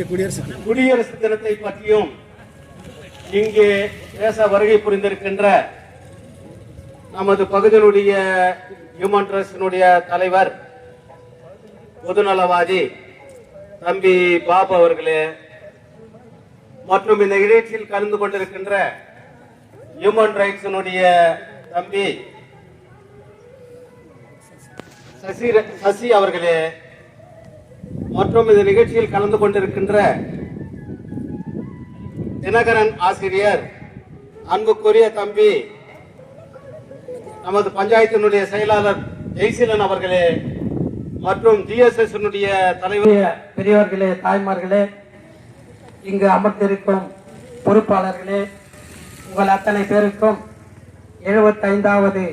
இந்திய குடியரசு குடியரசு தினத்தை பற்றியும் இங்கே பேச வருகை புரிந்திருக்கின்ற நமது பகுதியினுடைய ஹியூமன் ட்ரஸ்டினுடைய தலைவர் பொதுநலவாதி தம்பி பாபு அவர்களே மற்றும் இந்த நிகழ்ச்சியில் கலந்து கொண்டிருக்கின்ற ஹியூமன் ரைட்ஸினுடைய தம்பி சசி சசி அவர்களே மற்றும் இந்த நிகழ்ச்சியில் கலந்து கொண்டிருக்கின்ற தினகரன் ஆசிரியர் அன்புக்குரிய தம்பி நமது பஞ்சாயத்தினுடைய செயலாளர் ஜெய்சீலன் அவர்களே மற்றும் ஜிஎஸ்எஸ் தலைவர் பெரியவர்களே தாய்மார்களே இங்கு அமர்ந்திருக்கும் பொறுப்பாளர்களே உங்கள் அத்தனை பேருக்கும் எழுபத்தைந்தாவது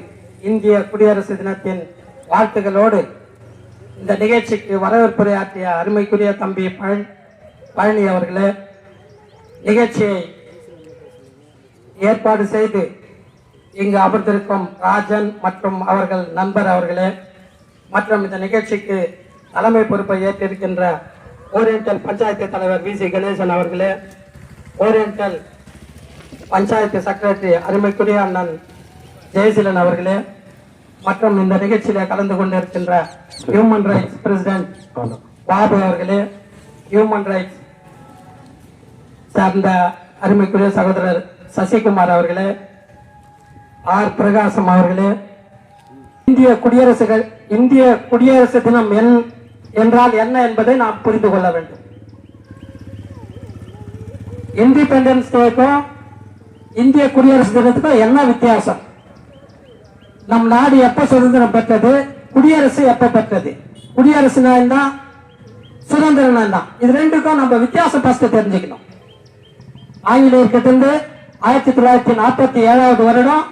இந்திய குடியரசு தினத்தின் வாழ்த்துகளோடு இந்த நிகழ்ச்சிக்கு வரவேற்புரையாற்றிய அருமைக்குரிய தம்பி பழனி பழனி அவர்களே நிகழ்ச்சியை ஏற்பாடு செய்து இங்கு அமர்ந்திருக்கும் ராஜன் மற்றும் அவர்கள் நண்பர் அவர்களே மற்றும் இந்த நிகழ்ச்சிக்கு தலைமை பொறுப்பை ஏற்றிருக்கின்ற ஓரியண்டல் பஞ்சாயத்து தலைவர் வி. சி. கணேசன் அவர்களே ஓரியண்டல் பஞ்சாயத்து செக்ரட்டரி அருமைக்குரிய அண்ணன் ஜெயசீலன் அவர்களே மற்றும் இந்த நிகழ்ச்சியில கலந்து கொண்டிருக்கின்ற ஹியூமன் ரைட்ஸ் பிரசிடென்ட் பாபு அவர்களே ஹியூமன் ரைட்ஸ் சார்ந்த அருமைக்குரிய சகோதரர் சசிகுமார் அவர்களே ஆர் பிரகாசம் அவர்களே இந்திய குடியரசுகள் இந்திய குடியரசு தினம் என் என்றால் என்ன என்பதை நாம் புரிந்து கொள்ள வேண்டும். இண்டிபெண்டன்ஸ் டேக்கும் இந்திய குடியரசு தினத்துக்கும் என்ன வித்தியாசம்? நம் நாடு எப்ப சுதந்திரம் பெற்றது? குடியரசு எப்ப பெற்றது? குடியரசு நாள் தான் சுதந்திர நாள் தான் இது ரெண்டுக்கும் நம்ம வித்தியாசம் ஃபர்ஸ்ட் தெரிஞ்சுக்கணும். ஆங்கிலேயர்கிட்ட இருந்து ஆயிரத்தி தொள்ளாயிரத்தி நாற்பத்தி ஏழாவது வருடம்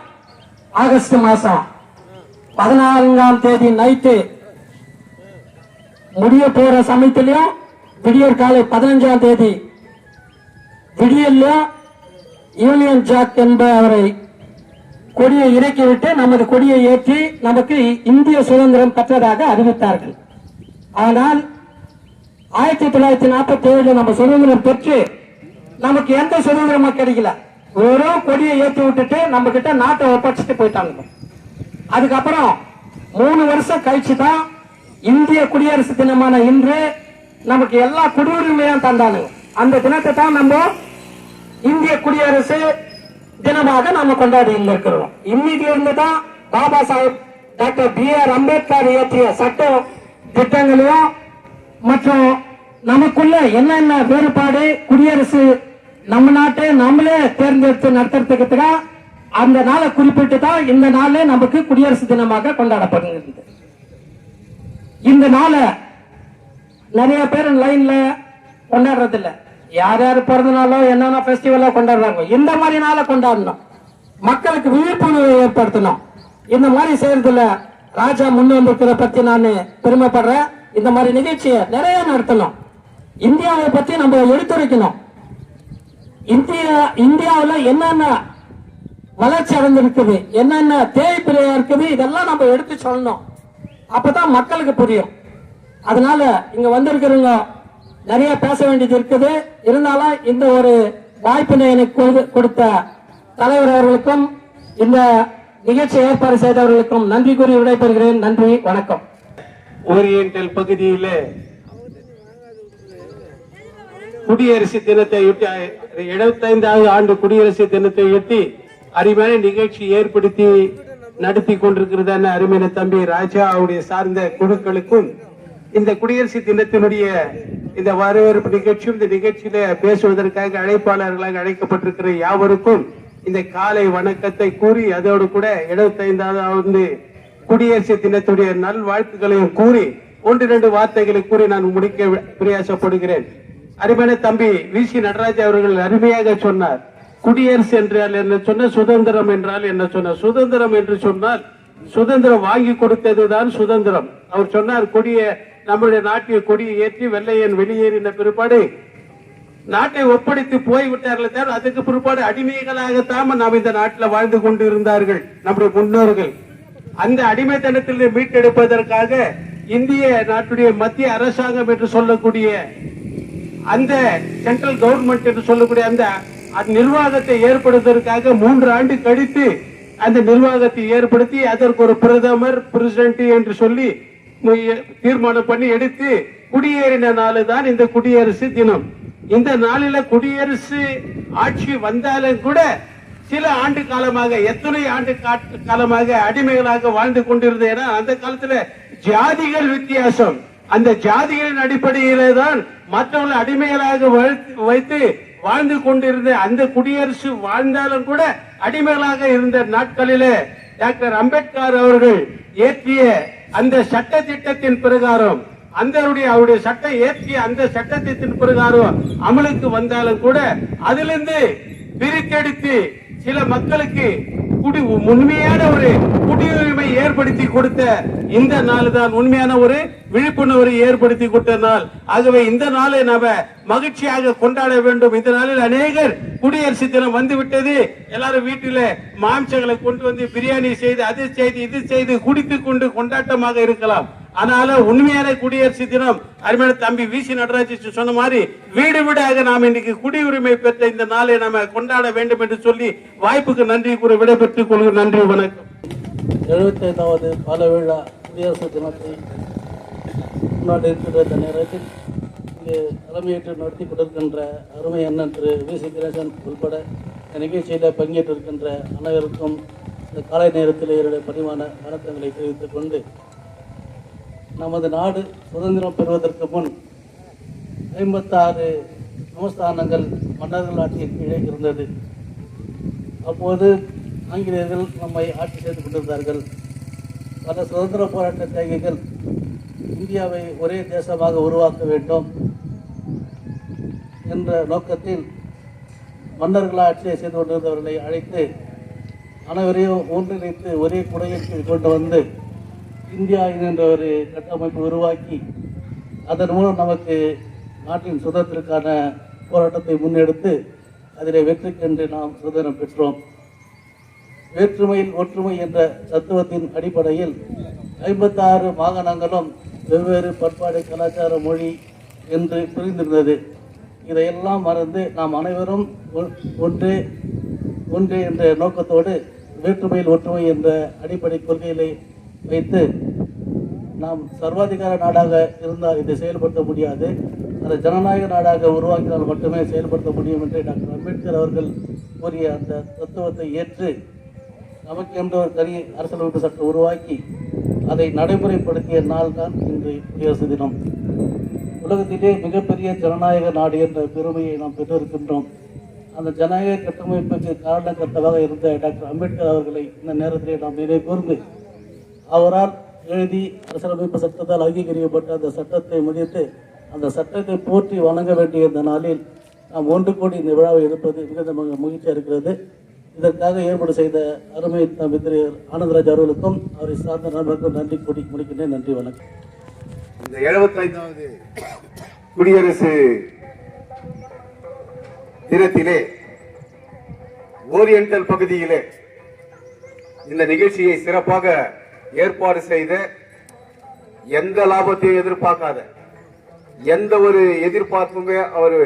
ஆகஸ்ட் மாசம் பதினான்காம் தேதி நைட்டு முடிய போற சமயத்திலையும் விடியற் காலை பதினஞ்சாம் தேதி விடியல்ல யூனியன் ஜாக் என்பவரை கொடியை இறக்கிவிட்டு நமது கொடியை ஏற்றி நமக்கு இந்திய சுதந்திரம் பெற்றதாக அறிவித்தார்கள். ஆனால் ஆயிரத்தி தொள்ளாயிரத்தி நாற்பத்தி ஏழுல நம்ம சுதந்திரம் பெற்று நமக்கு எந்த சுதந்திரமும் கிடைக்கல. வெறும் கொடியை ஏற்றி விட்டுட்டு நம்ம கிட்ட நாட்டை ஒப்படைச்சிட்டு போயிட்டாங்க. அதுக்கப்புறம் மூணு வருஷம் கழிச்சு தான் இந்திய குடியரசு தினமான இன்று நமக்கு எல்லா குடியுரிமையும் தந்தானுங்க. அந்த தினத்தை தான் நம்ம இந்திய குடியரசு தினமாக நாம கொண்டாடி இருக்கிறோம். இன்னைக்கு இருந்து தான் Baba Sahib doctor B R Ambedkar இயற்றிய சட்ட திட்டங்களையும் மற்றும் நமக்குள்ள என்னென்ன வேறுபாடு? குடியரசு நம்ம நாட்டை நம்மளே தேர்ந்தெடுத்து நடத்துறதுக்கு அந்த நாளை குறிப்பிட்டு தான் இந்த நாளே நமக்கு குடியரசு தினமாக கொண்டாடப்படுகிறது. இந்த நாளை நிறைய பேர் லைன்ல கொண்டாடுறதில்ல. யார் யார் பிறந்த நாளோ என்னென்ன ஃபெஸ்டிவலோ கொண்டாடுறாங்க இந்த மாதிரி நாளை கொண்டாடணும். மக்களுக்கு விழிப்புணர்வு ஏற்படுத்தணும். இந்த மாதிரி செய்யறதுல ராஜா முன் வந்திருக்கிறத பத்தி நான் பெருமைப்படுறேன். இந்த மாதிரி நிகழ்ச்சியை நிறைய நடத்தணும். இந்தியாவை பத்தி நம்ம எடுத்துரைக்கணும். இந்தியா இந்தியாவில் என்னென்ன வளர்ச்சி அடைந்திருக்குது என்னென்ன தேய்பிரையா இருக்குது இதெல்லாம் நம்ம எடுத்து சொல்லணும். அப்பதான் மக்களுக்கு புரியும். அதனால இங்க வந்திருக்கிறவங்க நிறைய பேச வேண்டியது இருக்குது. இருந்தாலும் இந்த ஒரு வாய்ப்பினை எனக்கு கொடுத்த தலைவர் அவர்களுக்கும் இந்த நிகழ்ச்சி ஏற்பாடு செய்தவர்களுக்கும் நன்றி கூறி விடைபெறுகிறேன். நன்றி வணக்கம். ஓரியண்டல் பகுதியிலே குடியரசு தினத்தை எழுபத்தைந்தாவது ஆண்டு குடியரசு தினத்தை ஒட்டி அருமையான நிகழ்ச்சி ஏற்படுத்தி நடத்தி கொண்டிருக்கிறதான அருமையான தம்பி ராஜா அவருடைய சார்ந்த குழுக்களுக்கும் இந்த குடியரசு தினத்தினுடைய இந்த வரவேற்பு நிகழ்ச்சியும் இந்த நிகழ்ச்சியில பேசுவதற்காக அழைப்பாளர்களாக அழைக்கப்பட்டிருக்கிற யாவருக்கும் இந்த காலை வணக்கத்தை கூறி அதோடு கூட எழுபத்தைந்தாவது குடியரசு தினத்துடைய நல்வாழ்த்துக்களையும் கூறி ஒன்று இரண்டு வார்த்தைகளை கூறி நான் முடிக்க பிரயாசப்படுகிறேன். அருமையான தம்பி வி. சி. நடராஜ் அவர்கள் அருமையாக சொன்னார் குடியரசு என்றால் என்ன சொன்ன சுதந்திரம் என்றால் என்ன சொன்ன சுதந்திரம் என்று சொன்னால் சுதந்திரம் வாங்கி கொடுத்ததுதான் சுதந்திரம். அவர் சொன்னார் கொடிய நம்முடைய நாட்டில் கொடியை ஏற்றி வெள்ளையன் வெளியேறின பிற்பாடு நாட்டை ஒப்படைத்து போய்விட்டார்கள் தவிர அதுக்கு பிற்பாடு அடிமைகளாகத்தான் நாம் இந்த நாட்டில் வாழ்ந்து கொண்டு இருந்தார்கள் நம்முடைய முன்னோர்கள். அந்த அடிமைத்தனத்தில் மீட்டெடுப்பதற்காக இந்திய நாட்டுடைய மத்திய அரசாங்கம் என்று சொல்லக்கூடிய அந்த சென்ட்ரல் கவர்மெண்ட் என்று சொல்லக்கூடிய அந்த நிர்வாகத்தை ஏற்படுத்துவதற்காக மூன்று ஆண்டு கழித்து அந்த நிர்வாகத்தை ஏற்படுத்தி அதற்கு ஒரு பிரதமர் பிரசிடென்ட் என்று சொல்லி தீர்மானம் பண்ணி எடுத்து குடியேறின நாள் தான் இந்த குடியரசு தினம். இந்த நாளில குடியரசு ஆட்சி வந்தாலும் கூட சில ஆண்டு காலமாக எத்தனை ஆண்டு காலமாக அடிமைகளாக வாழ்ந்து கொண்டிருந்தேன்னா அந்த காலத்துல ஜாதிகள் வித்தியாசம். அந்த ஜாதிகளின் அடிப்படையிலே தான் மற்றவங்களை அடிமைகளாக வைத்து- வைத்து வாழ்ந்து கொண்டிருந்த அந்த குடியரசு வாழ்ந்தாலும் கூட அடிமைகளாக இருந்த நாட்களிலே டாக்டர் அம்பேத்கர் அவர்கள் இயற்றிய அந்த சட்ட திட்டத்தின் பிரகாரம் அந்த அவருடைய அவருடைய சட்டம் இயற்றிய அந்த சட்டத்தின் பிரகாரம் அமலுக்கு வந்தாலும் கூட அதிலிருந்து பிரித்தெடுத்து சில மக்களுக்கு குடி உண்மையான ஒரு குடியுரிமை ஏற்படுத்தி கொடுத்த இந்த நாள் தான் உண்மையான ஒரு விழிப்புணர்வை ஏற்படுத்தி கொடுத்த நாள். ஆகவே இந்த நாளை நாம மகிழ்ச்சியாக கொண்டாட வேண்டும். இந்த நாளில் அநேகர் குடியரசு தினம் வந்து விட்டது எல்லாரும் வீட்டில மாம்சங்களை கொண்டு வந்து பிரியாணி செய்து அது செய்து இது செய்து குடித்துக் கொண்டு கொண்டாட்டமாக இருக்கலாம். அதனால உண்மையான குடியரசு தினம் அருமையான தம்பி விசி நடராஜ் சொன்ன மாதிரி வீடு வீடாக நாம் இன்னைக்கு குடியுரிமை பெற்ற இந்த நாளை நாம கொண்டாட வேண்டும் என்று சொல்லி வாய்ப்புக்கு நன்றி கூற விடைபெற்றுக் கொள்கிறேன். நன்றி வணக்கம். எழுபத்தைந்தாவது பல விழா குடியரசு தினத்தை முன்னாடி இருக்கிற இந்த நேரத்தில் இங்கே தலைமையேற்று நடத்தி கொண்டிருக்கின்ற அருமை அண்ணன் திரு வி சி தினேசன் உள்பட இந்த நிகழ்ச்சியில் பங்கேற்றிருக்கின்ற அனைவருக்கும் இந்த காலை நேரத்தில் என்னுடைய பணிவான வணக்கங்களை தெரிவித்துக் கொண்டு நமது நாடு சுதந்திரம் பெறுவதற்கு முன் ஐம்பத்தாறு சமஸ்தானங்கள் மன்னர்கள் ஆட்சியின் கீழே இருந்தது. அப்போது ஆங்கிலேயர்கள் நம்மை ஆட்சி செய்து கொண்டிருந்தார்கள். பல சுதந்திர போராட்ட தேகைகள் இந்தியாவை ஒரே தேசமாக உருவாக்க வேண்டும் என்ற நோக்கத்தில் மன்னர்கள் ஆட்சியை செய்து கொண்டிருந்தவர்களை அழைத்து அனைவரையும் ஒன்றிணைத்து ஒரே குடையின் கீழ் கொண்டு வந்து இந்தியா என்ற ஒரு கட்டமைப்பு உருவாக்கி அதன் மூலம் நமக்கு நாட்டின் சுதந்திரத்திற்கான போராட்டத்தை முன்னெடுத்து அதில் வெற்றிக்கென்று நாம் சுதந்திரம் பெற்றோம். வேற்றுமையில் ஒற்றுமை என்ற தத்துவத்தின் அடிப்படையில் ஐம்பத்தாறு மாகாணங்களும் வெவ்வேறு பண்பாடு கலாச்சார மொழி என்று பிரிந்திருந்தது. இதையெல்லாம் மறந்து நாம் அனைவரும் ஒன்று ஒன்று என்ற நோக்கத்தோடு வேற்றுமையில் ஒற்றுமை என்ற அடிப்படை கொள்கையிலே வைத்து நாம் சர்வாதிகார நாடாக இருந்தால் இதை செயல்படுத்த முடியாது. அதை ஜனநாயக நாடாக உருவாக்கினால் மட்டுமே செயல்படுத்த முடியும் என்று டாக்டர் அம்பேத்கர் அவர்கள் கூறிய அந்த தத்துவத்தை ஏற்று நமக்கு என்ற ஒரு தனி அரசியலமைப்பு சட்டம் உருவாக்கி அதை நடைமுறைப்படுத்திய நாள் தான் இன்று குடியரசு தினம். உலகத்திலே மிகப்பெரிய ஜனநாயக நாடு என்ற பெருமையை நாம் பெற்றிருக்கின்றோம். அந்த ஜனநாயக கட்டமைப்புக்கு காரணக்கர்த்தவாக இருந்த டாக்டர் அம்பேத்கர் அவர்களை இந்த நேரத்திலே நாம் நினைவு கூர்ந்து அவரால் எழுதி அரசியலமைப்பு சட்டத்தால் அங்கீகரிக்கப்பட்ட அந்த சட்டத்தை மதித்து அந்த சட்டத்தை போற்றி வணங்க வேண்டிய இந்த நாளில் நாம் ஒன்று கூடி இந்த விழாவை எடுப்பது மிகுந்த மகிழ்ச்சியாக இருக்கிறது. இதற்காக ஏற்பாடு செய்த அருமை தம்பி ஆனந்தராஜ் அவர்களுக்கும் அவரை சார்ந்த நண்பர்களுக்கும் நன்றி கூடி முடிக்கின்றேன். நன்றி வணக்கம். இந்த எழுபத்தைந்தாவது குடியரசு தினத்திலே ஓரியண்டல் பகுதியிலே இந்த நிகழ்ச்சியை சிறப்பாக ஏற்பாடு செய்த எந்த லாபத்தையும் எதிர்பார்க்காத எந்த ஒரு எதிர்பார்ப்புமே அவர்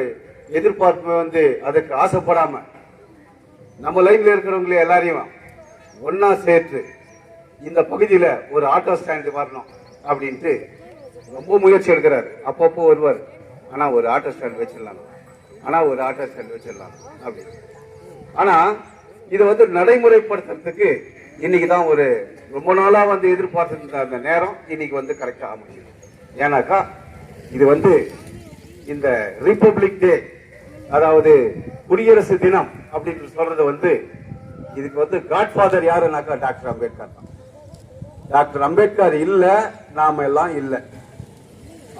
எதிர்பார்ப்பு வந்து அதுக்கு ஆசைப்படாம நம்ம லைன்ல இருக்கிறவங்களே எல்லாரையும் ஒன்னா சேர்த்து இந்த பகுதியில ஒரு ஆட்டோ ஸ்டாண்ட் வரணும் அப்படின்ட்டு ரொம்ப முயற்சி எடுக்கிறார். அப்பப்போ வருவார். ஆனா ஒரு ஆட்டோ ஸ்டாண்ட் வச்சிடலாம். ஆனா ஒரு ஆட்டோ ஸ்டாண்ட் வச்சிடலாம் அப்படின்னு. ஆனா இதை வந்து நடைமுறைப்படுத்துறதுக்கு இன்னைக்கு தான் ஒரு ரொம்ப நாளாக வந்து எதிர்பார்த்துட்டு அந்த நேரம் இன்னைக்கு வந்து கரெக்டாக அமையுது. ஏன்னாக்கா இது வந்து இந்த ரிப்பப்ளிக் டே அதாவது குடியரசு தினம் அப்படின்னு சொல்றது வந்து இதுக்கு வந்து காட்ஃபாதர் யாருன்னாக்கா டாக்டர் அம்பேத்கர் தான். டாக்டர் அம்பேத்கர் இல்லை நாம எல்லாம் இல்லை.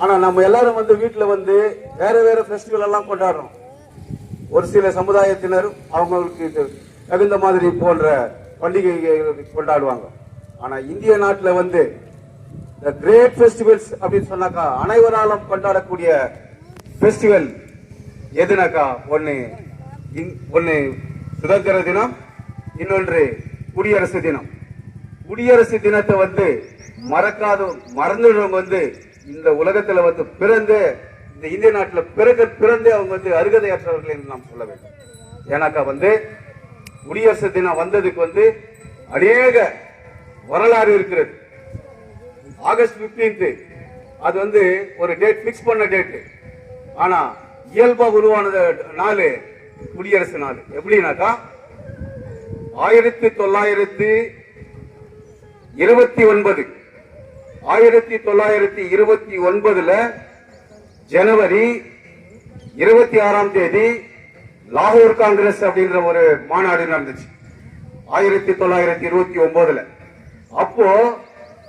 ஆனா நம்ம எல்லாரும் வந்து வீட்டில் வந்து வேற வேற ஃபெஸ்டிவல் எல்லாம் கொண்டாடுறோம். ஒரு சில சமுதாயத்தினர் அவங்களுக்கு தகுந்த மாதிரி போன்ற பண்டிகை கொண்டாடுவாங்க. ஆனா இந்திய நாட்டில் வந்து இந்த கிரேட் ஃபெஸ்டிவல்ஸ் அப்படின்னு சொன்னாக்கா அனைவராலும் கொண்டாடக்கூடிய ஃபெஸ்டிவல் எதுனாக்கா? ஒன்று ஒன்று சுதந்திர தினம் இன்னொன்று குடியரசு தினம். குடியரசு தினத்தை வந்து மறக்காத மறந்துடுறவங்க வந்து இந்த உலகத்தில் வந்து பிறந்து இந்த இந்திய நாட்டில் பிறகு பிறந்து அவங்க வந்து அருகதையற்றவர்கள் என்று நாம் சொல்ல வேண்டும். ஏன்னாக்கா வந்து குடியரசு தினம் வந்ததுக்கு வந்து அநேக வரலாறு இருக்கிறது. ஆகஸ்ட் 15th அது வந்து ஒரு டேட் பிக்ஸ் பண்ண டேட் ஆனா இயல்பா உருவானது நாள் குடியரசு நாள். எப்படின்னாக்கா ஆயிரத்தி தொள்ளாயிரத்தி இருபத்தி ஒன்பது ஆயிரத்தி தொள்ளாயிரத்தி இருபத்தி ஒன்பதுல ஜனவரி இருபத்தி ஆறாம் தேதி லாகூர் காங்கிரஸ் அப்படின்ற ஒரு மாநாடு நடந்துச்சு. ஆயிரத்தி தொள்ளாயிரத்தி இருபத்தி ஒன்பதுல அப்போ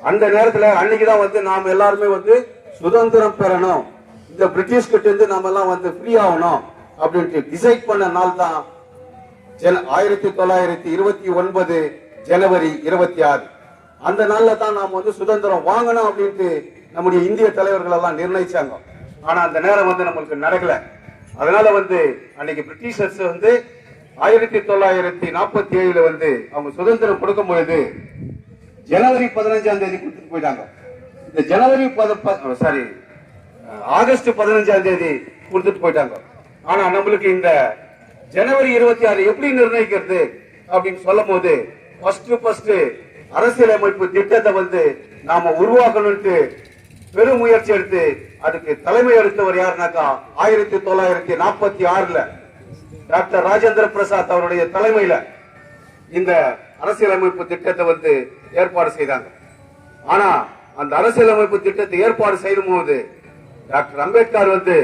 அந்த நேரத்துல அன்னைக்குதான் வந்து நாம எல்லாருமே வந்து சுதந்திரம் பெறணும். இந்த பிரிட்டிஷ் கிட்ட இருந்து நாம எல்லாம் வந்து ஃப்ரீ ஆகணும் அப்படின்ட்டு டிசைட் பண்ண நாள் தான் ஜன ஆயிரத்தி தொள்ளாயிரத்தி இருபத்தி ஒன்பது ஜனவரி இருபத்தி ஆறு. அந்த நாள்ல தான் நாம வந்து சுதந்திரம் வாங்கணும் அப்படின்ட்டு நம்முடைய இந்திய தலைவர்கள் எல்லாம் நிர்ணயிச்சாங்க. ஆனா அந்த நேரம் வந்து நம்மளுக்கு நடக்கல. அதனால வந்து அன்னைக்கு பிரிட்டிஷர்ஸ் வந்து ஆயிரத்தி தொள்ளாயிரத்தி நாற்பத்தி ஏழுல வந்து அவங்க சுதந்திரம் கொடுக்கும் பொழுது ஜனவரி பதினஞ்சாம் தேதி கொடுத்துட்டு போயிட்டாங்க. இந்த ஜனவரி சாரி ஆகஸ்ட் பதினஞ்சாம் தேதி கொடுத்துட்டு போயிட்டாங்க. ஆனா நம்மளுக்கு இந்த ஜனவரி இருபத்தி ஆறு எப்படி நிர்ணயிக்கிறது அப்படின்னு சொல்லும் போது ஃபர்ஸ்ட் ஃபர்ஸ்ட் அரசியலமைப்பு திட்டத்தை வந்து நாம உருவாக்கணும்ட்டு பெரும் முயற்சி எடுத்து அதுக்கு தலைமை எடுத்தவர் யாருனாக்கா ஆயிரத்தி தொள்ளாயிரத்தி நாற்பத்தி ஆறுல டாக்டர் ராஜேந்திர பிரசாத் அவருடைய தலைமையில இந்த அரசியலமைப்பு திட்டத்தை வந்து ஏற்பாடு செய்தாங்க. ஆனா அந்த அரசியலமைப்பு திட்டத்தை ஏற்பாடு செய்யும் போது டாக்டர் அம்பேத்கர் வந்து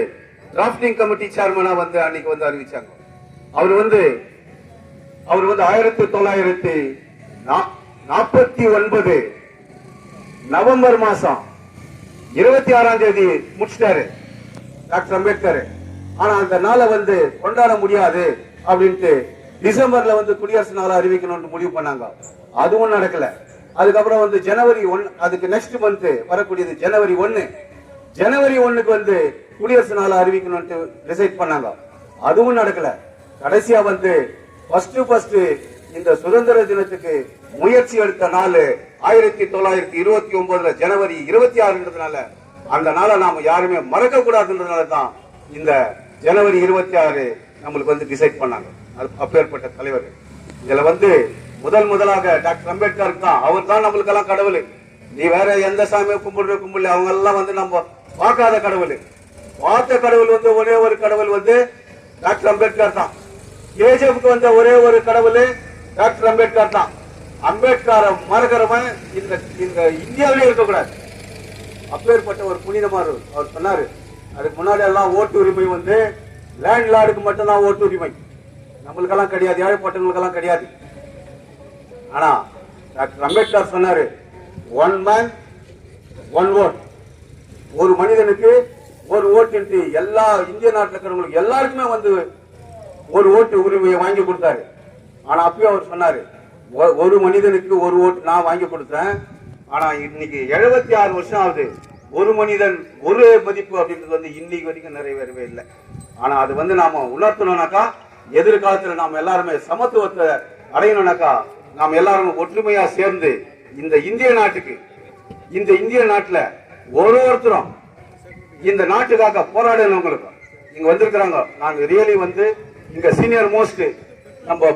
டிராப்டிங் கமிட்டி சேர்மனா வந்து அன்னைக்கு வந்து அறிவிச்சாங்க. அவர் வந்து அவர் வந்து ஆயிரத்தி தொள்ளாயிரத்தி நாற்பத்தி ஒன்பது நவம்பர் மாசம் இருபத்தி ஆறாம் தேதி முடிச்சிட்டாரு. டாக்டர் அம்பேத்கர். ஆனா அந்த நாளை வந்து கொண்டாட முடியாது அப்படின்ட்டு டிசம்பர்ல வந்து குடியரசு நாளை அறிவிக்கணும்னு முடிவு பண்ணாங்க. அதுவும் நடக்கல. அதுக்கப்புறம் வந்து ஜனவரி ஒன் அதுக்கு நெக்ஸ்ட் மந்த் வரக்கூடியது ஜனவரி ஒன்னு. ஜனவரி ஒன்னுக்கு வந்து குடியரசு நாளை அறிவிக்கணும்னு டிசைட் பண்ணாங்க. அதுவும் நடக்கல. கடைசியா வந்து ஃபர்ஸ்ட் ஃபர்ஸ்ட் இந்த சுதந்திர தினத்துக்கு முயற்சி எடுத்த நாள் ஆயிரத்தி தொள்ளாயிரத்தி இருபத்தி ஒன்பதுல ஜனவரி இருபத்தி ஆறுன்றதுனால அந்த நாளை நாம யாருமே மறக்க கூடாதுன்றதுனால தான் இந்த ஜனவரி இருபத்தி ஆறு நம்மளுக்கு வந்து டிசைட் பண்ணாங்க. அது அப்பேற்பட்ட தலைவர். இதுல வந்து முதல் முதலாக டாக்டர் அம்பேத்கர் தான். அவர் தான் நம்மளுக்கு எல்லாம் கடவுள். நீ வேற எந்த சாமியை கும்பிடுற கும்பிடல. அவங்க எல்லாம் வந்து நம்ம பார்க்காத கடவுள். பார்த்த கடவுள் வந்து ஒரே ஒரு கடவுள் வந்து டாக்டர் அம்பேத்கர் தான். கேஜிஎஃப்க்கு வந்த ஒரே ஒரு கடவுள் டாக்டர் அம்பேத்கர் தான். அம்பேத்கரை மறக்கிறவன் இந்த இந்த இந்தியாவிலே இருக்கக்கூடாது. அப்பேற்பட்ட ஒரு புனிதமாரு அவர் சொன்னாரு. அதுக்கு முன்னாடி எல்லாம் ஓட்டு உரிமை வந்து லேண்ட் லார்டுக்கு மட்டும்தான் ஓட்டு உரிமை. நம்மளுக்கெல்லாம் கிடையாது ஏழைப்பட்டவங்களுக்கெல்லாம் கிடையாது. ஆனா டாக்டர் அம்பேத்கர் சொன்னாரு ஒன் மேன் ஒன் ஓட் ஒரு மனிதனுக்கு ஒரு ஓட்டு எல்லா இந்திய நாட்டில் இருக்கிறவங்களுக்கு எல்லாருக்குமே வந்து ஒரு ஓட்டு உரிமையை வாங்கி கொடுத்தாரு. ஆனா அப்பயும் அவர் சொன்னாரு ஒரு மனிதனுக்கு ஒரு ஓட்டு நான் வாங்கி கொடுத்தேன். ஆனா இன்னைக்கு எழுபத்தி ஆறு வருஷம் ஆகுது. ஒரு மனிதன் ஒரு மதிப்பு அப்படின்றது வந்து இன்னைக்கு வரைக்கும் நிறைவேறவே இல்லை. ஆனா அது வந்து நாம உணர்த்தணும்னாக்கா எதிர்காலத்துல நாம எல்லாருமே சமத்துவத்தை அடையணும்னாக்கா நாம் எல்லாரும் ஒற்றுமையா சேர்ந்து இந்த இந்திய நாட்டுக்கு இந்த இந்திய நாட்டுல ஒரு ஒருத்தரும் இந்த நாட்டுக்காக போராடினவங்களுக்கு இங்க வந்திருக்கிறாங்க. நாங்க ரியலி வந்து இங்க சீனியர் மோஸ்ட் நம்ம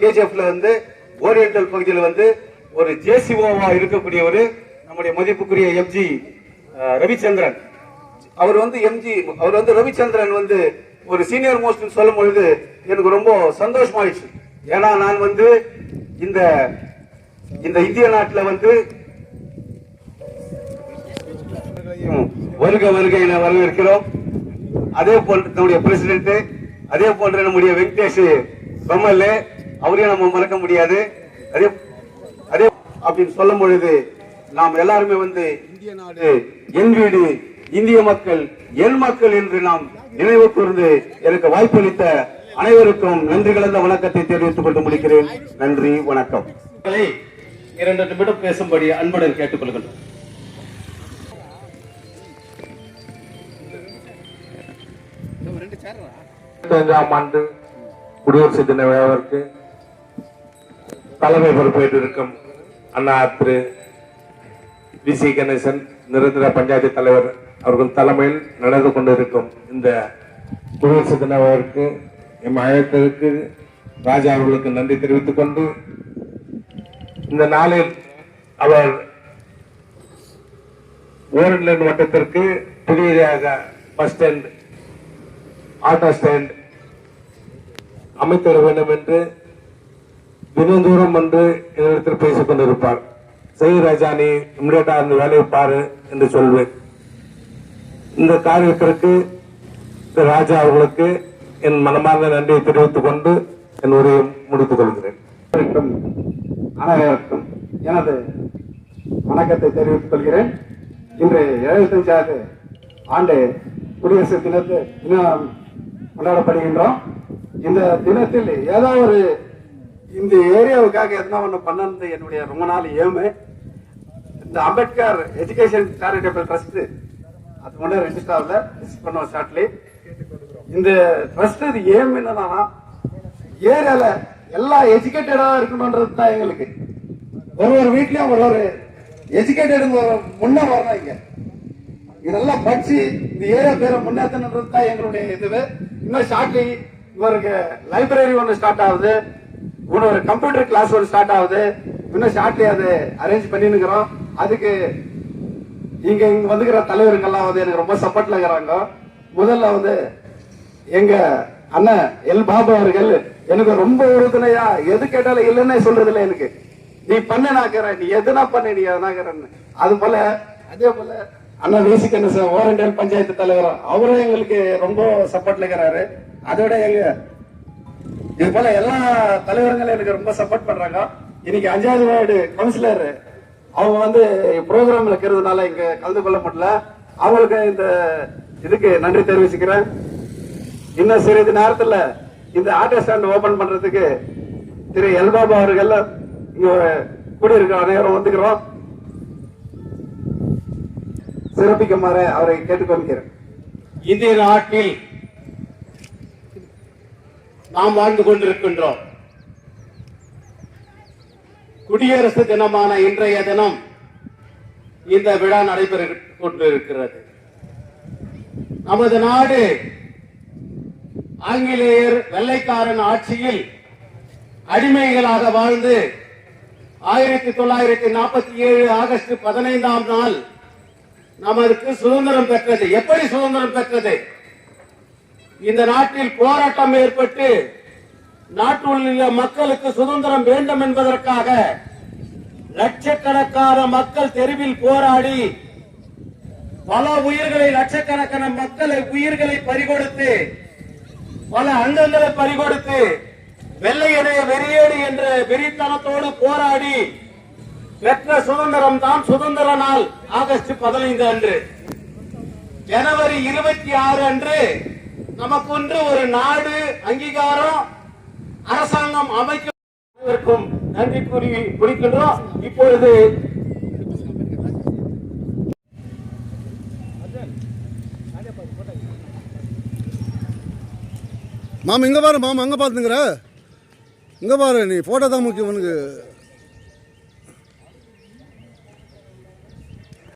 கேஜிஎஃப்ல வந்து ஓரியண்டல் பகுதியில் வந்து ஒரு ஜேசிஓவா இருக்கக்கூடியவர் நம்முடைய மதிப்புக்குரிய எம்ஜி ரவிச்சந்திரன். அவர் வந்து எம்ஜி அவர் வந்து ரவிச்சந்திரன் வந்து ஒரு சீனியர் மோஸ்ட் சொல்லும் பொழுது எனக்கு ரொம்ப சந்தோஷமாயிடுச்சு. ஏன்னா நான் வந்து இந்த இந்த இந்திய நாட்டில் வந்து வருக வருகை என வரவேற்கிறோம். அதே போன்று நம்முடைய பிரசிடென்ட் அதே போன்ற நம்முடைய வெங்கடேஷ் எம்எல்ஏ அவரையும் நம்ம மறக்க முடியாது. அதே அதே அப்படின்னு சொல்லும் பொழுது நாம் எல்லாருமே வந்து இந்திய நாடு என் வீடு இந்திய மக்கள் என் மக்கள் என்று நாம் நினைவு கூர்ந்து எனக்கு வாய்ப்பளித்த அனைவருக்கும் நன்றி கலந்த வணக்கத்தை தெரிவித்துக் கொண்டு முடிக்கிறேன். நன்றி வணக்கம். இரண்டு நிமிடம் பேசும்படி அன்புடன் கேட்டுக்கொள்கின்றோம் ஐந்தாம் ஆண்டு குடியரசு தின விழாவிற்கு தலைமை பொறுப்பேற்றிருக்கும் அண்ணா திரு வி சி கணேசன் நிரந்தர பஞ்சாயத்து தலைவர் அவர்கள் தலைமையில் நடந்து கொண்டிருக்கும் இந்த குடியரசு தினவருக்கு எம் அழைத்ததற்கு ராஜா அவர்களுக்கு நன்றி தெரிவித்துக் கொண்டு இந்த நாளில் அவர் ஓரன்லேண்ட் வட்டத்திற்கு புதியதாக பஸ் ஸ்டாண்ட் ஆட்டோ ஸ்டாண்ட் அமைத்திட வேண்டும் என்று தினந்தோறும் வந்து என்னிடத்தில் பேசிக் கொண்டிருப்பார். செய் ராஜா நீ இம்மிடியா அந்த வேலையை பாரு என்று சொல்வேன். இந்த காரியத்திற்கு ராஜா அவர்களுக்கு என் மனமார்ந்த நன்றியை தெரிவித்துக் கொண்டு என் உரையை முடித்துக் கொள்கிறேன். அனைவருக்கும் எனது வணக்கத்தை தெரிவித்துக் கொள்கிறேன். இன்று எழுபத்தஞ்சாவது ஆண்டு குடியரசு தினத்து தினம் கொண்டாடப்படுகின்றோம். இந்த தினத்தில் ஏதோ ஒரு இந்த ஏரியாவுக்காக எதனா ஒன்று பண்ணது என்னுடைய ரொம்ப நாள் ஏமு. இந்த அம்பேத்கர் எஜுகேஷன் சேரிட்டபிள் ட்ரஸ்ட் அது ஒன்றும் ரெஜிஸ்டர் ஆகல பண்ணுவோம் ஷார்ட்லி இந்த ட்ரஸ்ட் இது ஏம் என்னன்னா ஏரியால எல்லாம் எஜுகேட்டடா இருக்கணும்ன்றது தான் எங்களுக்கு. ஒரு ஒரு வீட்லயும் ஒரு ஒரு எஜுகேட்டட் முன்னே வரணும் இதெல்லாம் படிச்சு இந்த ஏரியா பேரை முன்னேற்றணுன்றது தான் எங்களுடைய இது. இன்னும் ஷார்ட்லி இவருக்கு லைப்ரரி ஒன்று ஸ்டார்ட் ஆகுது. இன்னொரு கம்ப்யூட்டர் கிளாஸ் ஒன்று ஸ்டார்ட் ஆகுது. இன்னும் ஷார்ட்லி அது அரேஞ்ச் பண்ணிருக்கிறோம் அதுக்கு இங்க இங்க வந்துக்கிற தலைவருங்கெல்லாம் வந்து எனக்கு ரொம்ப சப்போர்ட்ல இருக்கிறாங்க. முதல்ல வந்து எங்க அண்ணன் எல் பாபு அவர்கள் எனக்கு ரொம்ப உறுதுணையா எது கேட்டாலும் இல்லைன்னே சொல்றது இல்லை எனக்கு. நீ பண்ண நாக்கிறேன் நீ எதுனா பண்ண நீ எதனாக்கிறன்னு அது போல அதே போல அண்ணா வேசிக்கண்ண சார் ஓரண்டல் பஞ்சாயத்து தலைவர் அவரும் எங்களுக்கு ரொம்ப சப்போர்ட்ல இருக்கிறாரு. அதோட எங்க இது போல எல்லா தலைவர்களும் எனக்கு ரொம்ப சப்போர்ட் பண்றாங்க. இன்னைக்கு அஞ்சாவது வார்டு கவுன்சிலர் அவங்க வந்து ப்ரோக்ராம்ல இருக்கிறதுனால இங்க கலந்து கொள்ள முடியல. அவங்களுக்கு இந்த இதுக்கு நன்றி தெரிவிச்சுக்கிறேன். இன்னும் சிறிது நேரத்துல இந்த ஆட்டோ ஸ்டாண்ட் ஓபன் பண்றதுக்கு திரு எல்பாபா அவர்கள் இங்க கூடியிருக்க அனைவரும் வந்துக்கிறோம். சிறப்பிக்குமாறு அவரை கேட்டுக்கொள்கிறேன். இந்திய நாட்டில் நாம் வாழ்ந்து கொண்டிருக்கின்றோம். குடியரசு தினமான இன்றைய தினம் இந்த விழா நடைபெற கொண்டிருக்கிறது. நமது நாடு ஆங்கிலேயர் வெள்ளைக்காரன் ஆட்சியில் அடிமைகளாக வாழ்ந்து ஆயிரத்தி தொள்ளாயிரத்தி நாற்பத்தி ஏழு ஆகஸ்ட் பதினைந்தாம் நாள் நமக்கு சுதந்திரம் பெற்றது. எப்படி சுதந்திரம் பெற்றது? இந்த நாட்டில் போராட்டம் ஏற்பட்டு நாட்டில் உள்ள மக்களுக்கு சுதந்திரம் வேண்டும் என்பதற்காக லட்சக்கணக்கான மக்கள் தெருவில் போராடி பல உயிர்களை லட்சக்கணக்கான மக்களை உயிர்களை பறிகொடுத்து பல அங்கங்களை பறிகொடுத்து வெள்ளையடைய வெறியேடு என்ற வெறித்தனத்தோடு போராடி பெற்ற சுதந்திரம் தான் சுதந்திர நாள் ஆகஸ்ட் பதினைந்து அன்று. ஜனவரி இருபத்தி ஆறு அன்று நமக்கு ஒன்று ஒரு நாடு அங்கீகாரம் அரசாங்கம் அமைக்கும் நன்றி கூறி குறிக்கின்றோம் இப்பொழுது மாமா இங்கே பாரு மாமா அங்கே பார்த்துங்கிற இங்கே பாரு நீ ஃபோட்டோ தான் முக்கியம் உனக்கு.